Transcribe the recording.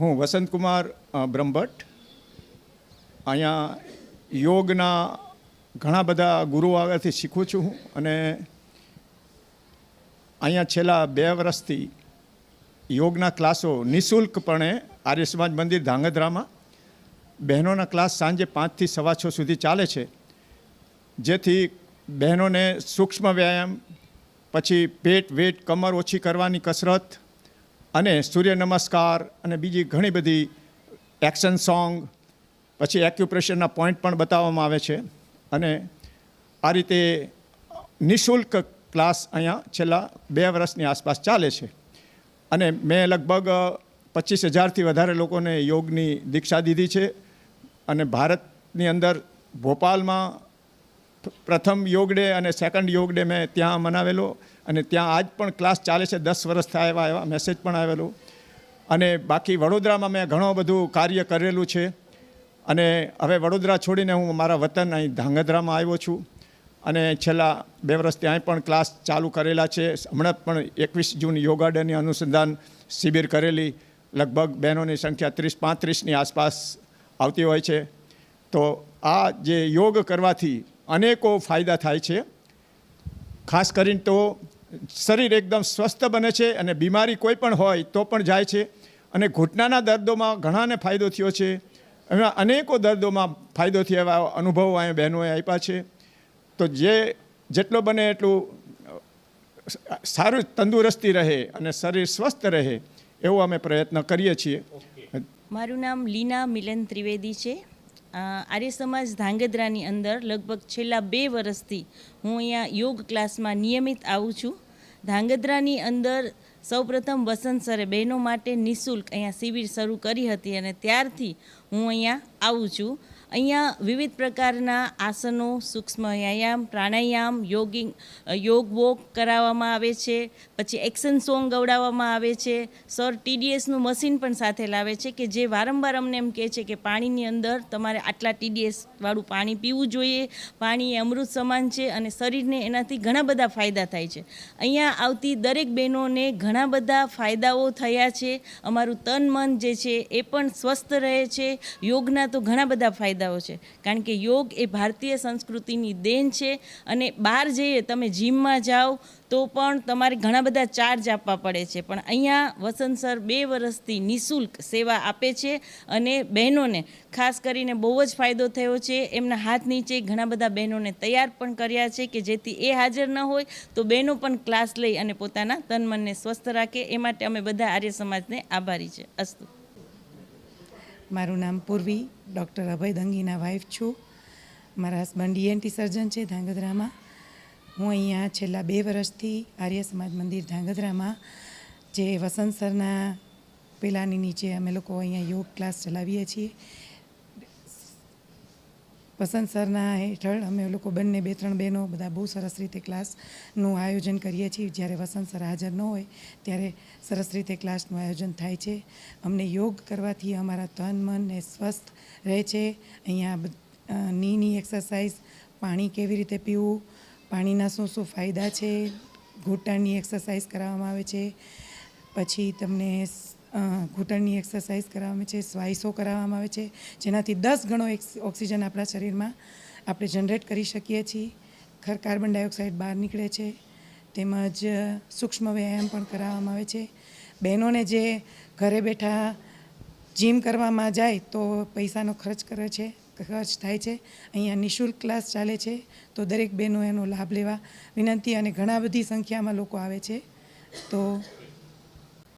હું વસંતકુમાર બ્રહ્મભટ્ટ. અહીંયા યોગના ઘણા બધા ગુરુઓ આગળથી શીખું છું અને અહીંયા છેલ્લા બે વર્ષથી યોગના ક્લાસો નિઃશુલ્કપણે આર્ય સમાજ મંદિર ધાંગધ્રામાં. બહેનોના ક્લાસ સાંજે પાંચથી સવા છ સુધી ચાલે છે. જેથી બહેનોને સૂક્ષ્મ વ્યાયામ, પછી પેટ, વેટ, કમર ઓછી કરવાની કસરત અને સૂર્ય નમસ્કાર અને બીજી ઘણી બધી એક્શન સોંગ, પછી એક્યુપ્રેશરના પોઈન્ટ પણ બતાવવામાં આવે છે. અને આ રીતે નિઃશુલ્ક ક્લાસ અહીંયા છેલ્લા બે વર્ષની આસપાસ ચાલે છે. અને મેં લગભગ પચીસ હજારથી વધારે લોકોને યોગની દીક્ષા દીધી છે. અને ભારતની અંદર ભોપાલમાં પ્રથમ યોગ ડે અને સેકન્ડ યોગ ડે મેં ત્યાં મનાવેલો અને ત્યાં આજ પણ ક્લાસ ચાલે છે, દસ વર્ષ થયા એવા એવા મેસેજ પણ આવેલો. અને બાકી વડોદરામાં મેં ઘણું બધું કાર્ય કરેલું છે. અને હવે વડોદરા છોડીને હું મારા વતન અહીં ધાંગધ્રામાં આવ્યો છું. અને છેલ્લા બે વર્ષથી અહીં પણ ક્લાસ ચાલુ કરેલા છે. હમણાં પણ એકવીસ જૂન યોગા ડેની અનુસંધાન શિબિર કરેલી. લગભગ બહેનોની સંખ્યા ત્રીસ, પાંત્રીસની આસપાસ આવતી હોય છે. તો આ જે યોગ કરવાથી અનેકો ફાયદા થાય છે. ખાસ કરીને તો શરીર એકદમ સ્વસ્થ બને છે અને બીમારી કોઈ પણ હોય તો પણ જાય છે. અને ઘૂંટણાના દર્દોમાં ઘણાને ફાયદો થયો છે. એમાં અનેકો દર્દોમાં ફાયદો થયો એવા અનુભવો અહીંયા બહેનોએ આપ્યા છે. તો જે જેટલો બને એટલું સારું તંદુરસ્તી રહે અને શરીર સ્વસ્થ રહે એવો અમે પ્રયત્ન કરીએ છીએ. મારું નામ લીના મિલન ત્રિવેદી છે. આર્ય સમાજ ધાંગધ્રાની અંદર લગભગ છેલ્લા બે વર્ષથી હું અહીંયા યોગ ક્લાસમાં નિયમિત આવું છું. ધાંગધ્રાની અંદર સૌપ્રથમ વસંત સરે બહેનો માટે નિઃશુલ્ક અહીંયા શિબિર શરૂ કરી હતી અને ત્યારથી હું અહીંયા આવું છું. અહીંયા વિવિધ પ્રકારના આસનો, સૂક્ષ્મ વ્યાયામ, પ્રાણાયામ, યોગિંગ યોગ વોક કરાવવામાં આવે છે, પછી એક્શન સોંગ ગવડાવવામાં આવે છે, સર ટીડીએસનું મશીન પણ સાથે લાવે છે કે જે વારંવાર અમને એમ કહે છે કે પાણીની અંદર તમારે આટલા ટીડીએસ વાળું પાણી પીવું જોઈએ, પાણી એ અમૃત સમાન છે અને શરીરને એનાથી ઘણા બધા ફાયદા થાય છે. અહીંયા આવતી દરેક બહેનોને ઘણા બધા ફાયદાઓ થયા છે. અમારું તન મન જે છે એ પણ સ્વસ્થ રહે છે. યોગના તો ઘણા બધા ફાયદાઓ છે. કારણ કે યોગ એ ભારતીય સંસ્કૃતિની દેન છે અને બહાર જઈએ તમે જીમમાં જાઓ તો પણ તમારે ઘણા બધા ચાર્જ આપવા પડે છે. પણ અહીંયા વસંત સર બે વર્ષથી નિઃશુલ્ક સેવા આપે છે અને બહેનોને ખાસ કરીને બહુ જ ફાયદો થયો છે. એમના હાથ નીચે ઘણા બધા બહેનોને તૈયાર પણ કર્યા છે કે જેથી એ હાજર ન હોય તો બહેનો પણ ક્લાસ લઈ અને પોતાના તન મનને સ્વસ્થ રાખે. એ માટે અમે બધા આર્ય સમાજને આભારી છે. અસ્તુ. મારું નામ પૂર્વી, ડૉક્ટર અભય દંગીના વાઇફ છું. મારા હસબન્ડ ઈએનટી સર્જન છે ધાંગધ્રામાં. હું અહીંયા છેલ્લા બે વર્ષથી આર્ય સમાજ મંદિર ધાંગધ્રામાં, જે વસંત સરના પેલાની નીચે અમે લોકો અહીંયા યોગ ક્લાસ ચલાવીએ છીએ. વસંત સરના હેઠળ અમે લોકો બંને બે ત્રણ બહેનો બધા બહુ સરસ રીતે ક્લાસનું આયોજન કરીએ છીએ. જ્યારે વસંત સર હાજર ન હોય ત્યારે સરસ રીતે ક્લાસનું આયોજન થાય છે. અમને યોગ કરવાથી અમારા તન, મન ને સ્વસ્થ રહે છે. અહીંયા નીની એક્સરસાઇઝ, પાણી કેવી રીતે પીવું, પાણીના શું શું ફાયદા છે, ઘૂંટણની એક્સરસાઇઝ કરાવવામાં આવે છે. પછી તમને ઘૂંટણની એક્સરસાઇઝ કરાવવામાં છે સ્વાઇસો કરાવવામાં આવે છે, જેનાથી દસ ગણો ઓક્સિજન આપણા શરીરમાં આપણે જનરેટ કરી શકીએ છીએ. ખર કાર્બન ડાયોક્સાઇડ બહાર નીકળે છે. તેમજ સૂક્ષ્મ વ્યાયામ પણ કરાવવામાં આવે છે. બહેનોને જે ઘરે બેઠા જીમ કરવામાં જાય તો પૈસાનો ખર્ચ કરે છે, ખર્ચ થાય છે. અહીંયા નિઃશુલ્ક ક્લાસ ચાલે છે. તો દરેક બહેનો એનો લાભ લેવા વિનંતી અને ઘણા બધી સંખ્યામાં લોકો આવે છે. તો